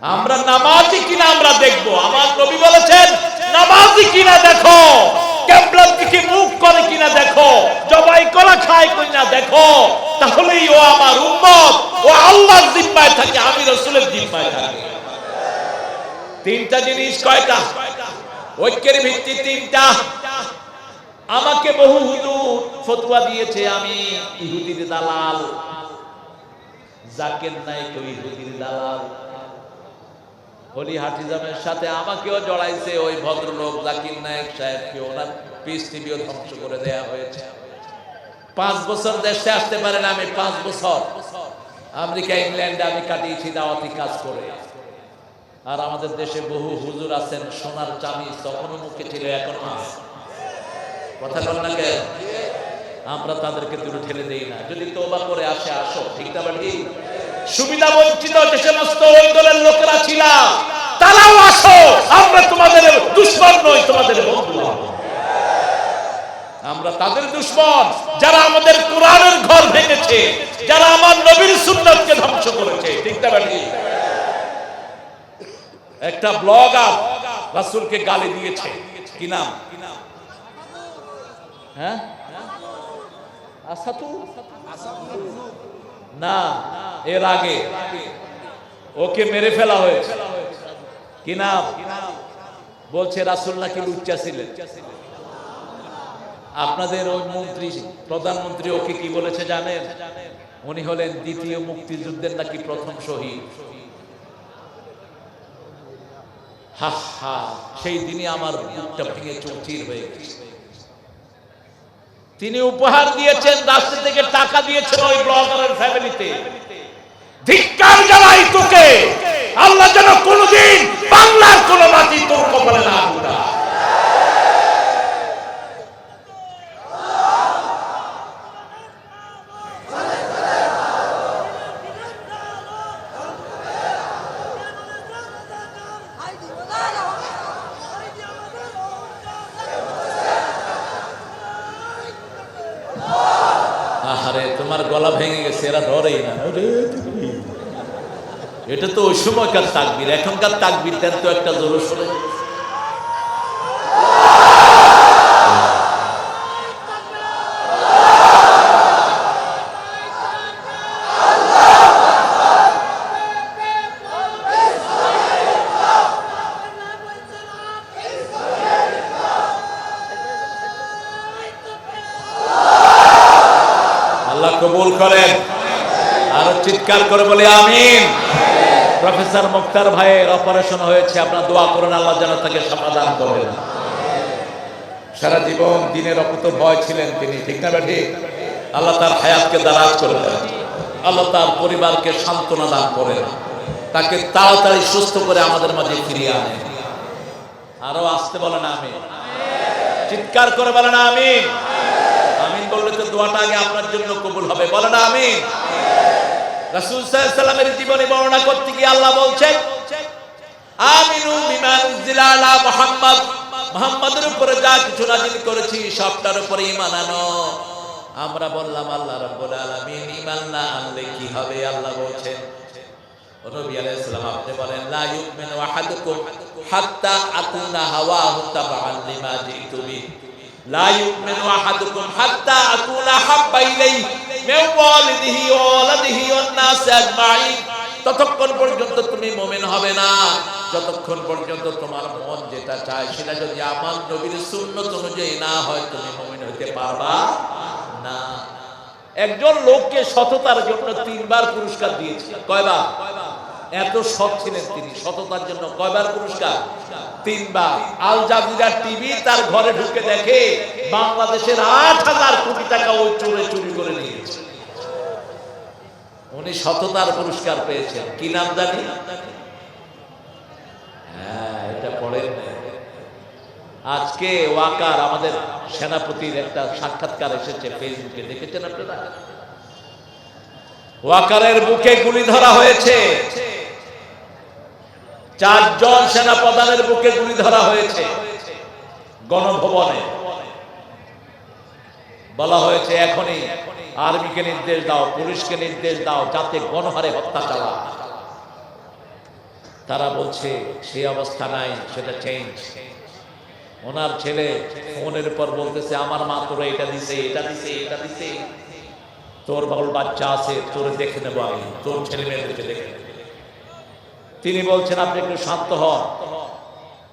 আমরা নামাজি কিনা আমরা দেখব। আমার নবী বলেছেন, নামাজি কিনা দেখো দিকে মুখ করে কিনা দেখো, জবাই খায় কিনা দেখো, তাহলেই ও আমার উম্মত, ও আল্লাহর জিম্মায় থাকে, আমি রসুলের জিম্মায় থাকি। তিনটা জিনিস কয়টা? ঐক্যের ভিত্তি তিনটা। আমাকে বহু হুজুর ফতুয়া দিয়েছে, আমি ইহুদির দালাল। জাকের নাইক ওই ইহুদির দালাল। হলি হাটিজামের সাথে আমাকেও জড়াইছে ওই ভদ্রলোক, জাকির নায়ক সাহেবকে ওনার টিভিও ধ্বংস করে দেয়া হয়েছে। পাঁচ বছর দেশে আসতে পারেন আমি, পাঁচ বছর। আমেরিকা, ইংল্যান্ডে আমি কাটিয়েছি, দাওয়াতি কাজ করে। আর আমাদের দেশে বহু হুজুর আছেন, সোনার চামি তখনও মুখে ছিল, এখন কথা বল না কেন? আমরা তাদেরকে দূরে ঠেলে দেই না। যদি তোবা করে আসে, আসো। ঠিক না সুবিধা বঞ্চিত যে সমস্ত ওই দলের লোকেরা ছিল তারাও আসো আমরা তোমাদের দুশ্মন নই, তোমাদের বন্ধু আমরা তাদের দুশ্মন, যারা আমাদের কোরআনের ঘর ভেঙেছে, যারা আমার নবীর সুন্নতকে ধ্বংস করেছে। ঠিক না বাড়ি একটা ব্লগার রাসূলকে গালি দিয়েছে। কি নাম? হ্যাঁ? আসাতু না, এর আগে। ওকে মেরে ফেলা হয়েছে। কি নাম? বলছে, রাসুল নাকি লুচ্চা ছিলেন? আপনাদের ওই মন্ত্রী, প্রধানমন্ত্রী ওকে কি বলেছে জানেন? উনি হলেন দ্বিতীয় মুক্তিযুদ্ধের নাকি প্রথম শহীদ। সেই আমার তিনি উপহার দিয়েছেন রাষ্ট্র থেকে টাকা দিয়েছেন ওই ব্লগারের ফ্যামিলিতে। ধিক্কার জানাই তোকে। আল্লাহ যেন কোনদিন বাংলার কোন মাটি তোর কপালে না ফুটা আহারে তোমার গলা ভেঙে গেছে, এরা ধরেই না। এটা তো ওই সময়কার তাকবির। এখনকার তাকবির দেন তো একটা জোর শোনে আল্লাহ কবুল করেন। আরও চিৎকার করে বলে, আমিন। প্রফেসর মুক্তার ভাইয়ের অপারেশন হয়েছে, আপনার দোয়া করুন, আল্লাহ যেন তাকে সমাধান করেন সারা জীবন দিনের অকুত ভয় ছিলেন তিনি, ঠিক না ঠিক আল্লাহ তার হায়াতকে দারাজ করে দেন। আল্লাহ তার পরিবারকে সান্ত্বনা দান করেন। তাকে তাড়াতাড়ি সুস্থ করে আমাদের মাঝে ফিরিয়ে আনেন। আরও আসতে বলেন আমি চিৎকার করে বলেন, আমিন। বললে তো দোয়াটা আগে আপনার জন্য কবুল হবে। আমিন। রাসূল সাল্লাল্লাহু সাল্লামের বর্ণনা করতে গিয়ে আল্লাহ বলছেন, আমিনু বিমা উপরে যা কিছু নাযিল করেছি, সবটার উপরে আনো। আমরা বললাম, আল্লাহ আলামিন না আনলে কি হবে? আল্লাহ বলছেন নবী আলাইহিস সালাম, আপনি বলেন, লা ইউমিনু আহাদুকুম হাত্তা আকুনা হাওয়াহু লিমা জিতু বিহি। لا يؤمن أحدكم حتى أكون أحب إليه من والده وولده والناس أجمعين ততক্ষণ পর্যন্ত তুমি মোমেন হবে না যতক্ষণ পর্যন্ত তোমার মন যেটা চায় সেটা যদি আমার নবীর সুন্নত অনুযায়ী না হয় তুমি মোমেন হইতে পারবা না একজন লোককে সততার জন্য তিনবার পুরস্কার দিয়েছে কয়বার এত সৎ ছিলেন তিনি। সততার জন্য কয়বার পুরস্কার? তিনবার। আল জাজিরা টিভি তার ঘরে ঢুকে দেখে বাংলাদেশের আট হাজার কোটি টাকা ওই চোরে চুরি করে নিয়েছে। উনি সততার পুরস্কার পেয়েছেন। কি নাম জানি? হ্যাঁ আজকে ওয়াকার, আমাদের সেনাপতির একটা সাক্ষাৎকার এসেছে ফেসবুকে। দেখেছেন আপনারা? ওয়াকারের বুকে গুলি ধরা হয়েছে। চারজন সেনা প্রধানের বুকে গুলি ধরা হয়েছে গণভবনে। বলা হয়েছে, এখনই আর্মিকে নির্দেশ দাও, পুলিশকে নির্দেশ দাও, যাতে গণহারে হত্যা চালা তারা বলছে সেই অবস্থা নাই, সেটা চেঞ্জ ওনার ছেলে ফোনের পর বলতেছে, আমার মা তোরা এটা দিছে এটা দিছে এটা দিছে। তোর বাবুল বাচ্চা আছে, তোর দেখে নেব আমি, তোর ছেলে মেয়েদেরকে দেখে নেব। তিনি বলছেন, আপনি একটু শান্ত হন।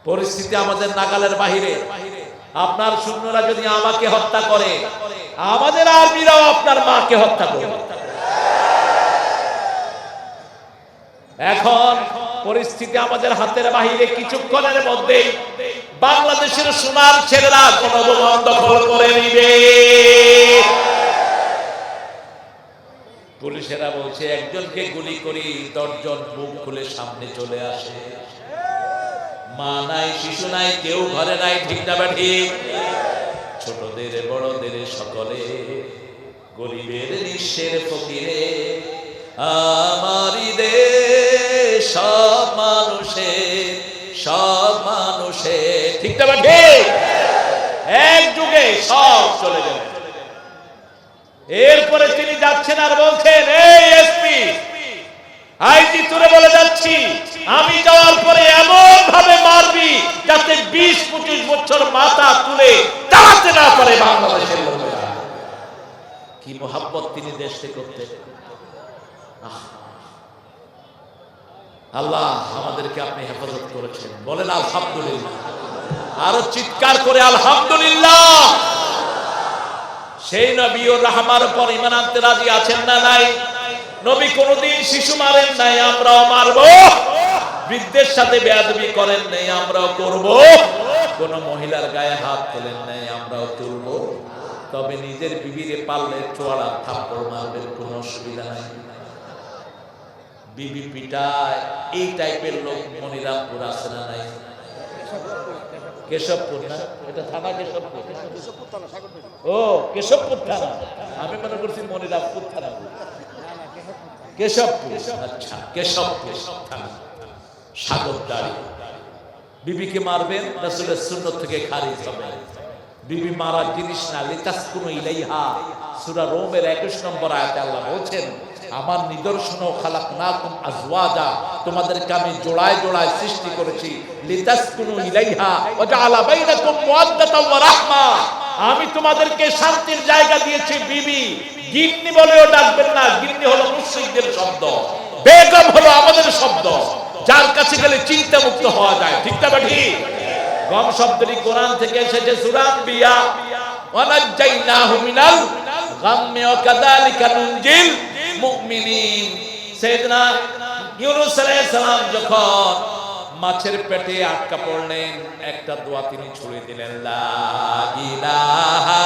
পরিস্থিতি আমাদের নাগালের বাহিরে। আপনার সৈন্যরা যদি আমাকে হত্যা করে, আমাদের আর্মিরাও আপনার মাকে হত্যা করে এখন পরিস্থিতি আমাদের হাতের বাহিরে কিছুক্ষণের মধ্যে বাংলাদেশের সোনার ছেলেরা গণভবন দখল করে নিবে। পুলিশেরা বলছে, একজনকে গুলি করি দশজন মুখ খুলে সামনে চলে আসে। মা নাই, শিশু নাই, কেউ ঘরে নাই, ঠিক না ঠিক? ছোটদের, বড়দের, সকলে গরিবের নিঃশ্বের ফকিরে আমারি এরপরে তিনি যাচ্ছেন আর বলছেন, এই এসপি আইজি তোরে বলে যাচ্ছি, আমি যাওয়ার পরে এমন ভাবে মারবি যাতে বিশ পঁচিশ বছর মাথা তুলে দাঁড়াতে না পারে বাংলাদেশের কি মোহাব্বত তিনি দেশে করতে। আল্লাহ আমাদেরকে আপনি হেফাজত করেছেন। বলেন আলহামদুলিল্লাহ। আরও চিৎকার করে আলহামদুলিল্লাহ। সেই নবী ও রাহমার উপর ইমান আনতে রাজি আছেন না নাই? নবী কোনদিন শিশু মারেন নাই, আমরাও মারব। বৃদ্ধের সাথে বেয়াদবি করেন নাই, আমরাও করব। কোন মহিলার গায়ে হাত তোলেন নাই, আমরাও তুলব। তবে নিজের বিবিরে পারলে চোয়ালা থাপ্পড় মারবেন, কোনো অসুবিধা নাই। বিবি পিটায়, এই টাইপের লোক মনিরামপুর আছে না নাই? কেশবপুর না? এটা থানা কেশবপুর। ও কেশবপুর থানা। আমি মনে করছি মনিরামপুর থানা। কেশবপুর। আচ্ছা কেশবপুর। থানা সাগরদাড়ি বিবিকে মারবেন রাসূলের সুন্নত থেকে খারিজ হবে। বিবি মারার জিনিস না লিতাসকুনু ইলাইহা। সূরা রোমের 21 নম্বর আয়াতে আল্লাহ বলছেন আমার নিদর্শন খালাক না খালাকনাকুম আজওয়াজা। তোমাদেরকে আমি জোড়ায় জোড়ায় সৃষ্টি করেছি। লিতাসকুনু ইলাইহা ওয়া জাআলা বাইনাকুম ওয়া রাহমা। আমি তোমাদেরকে শান্তির জায়গা দিয়েছি, বিবি। গিন্নি বলেও ডাকবেন না, গিন্নি হলো মুশরিকদের শব্দ। বেগম হলো আমাদের শব্দ। যার কাছে গেলে চিন্তা মুক্ত হওয়া যায়, ঠিক না বা ঠিক গম শব্দটি কোরআন থেকে এসেছে সূরা বিয়া ওয়ানাজ্জাইনাহু মিনাল গাম্মি ওয়া কাযালিকা নুনজিল। মুমিনিন। সাইয়েদনা ইউনুস আলাইহিস সালাম যখন মাছের পেটে আটকা পড়লেন, একটা দোয়া তিনি ছুড়ে দিলেন, লা ইলাহা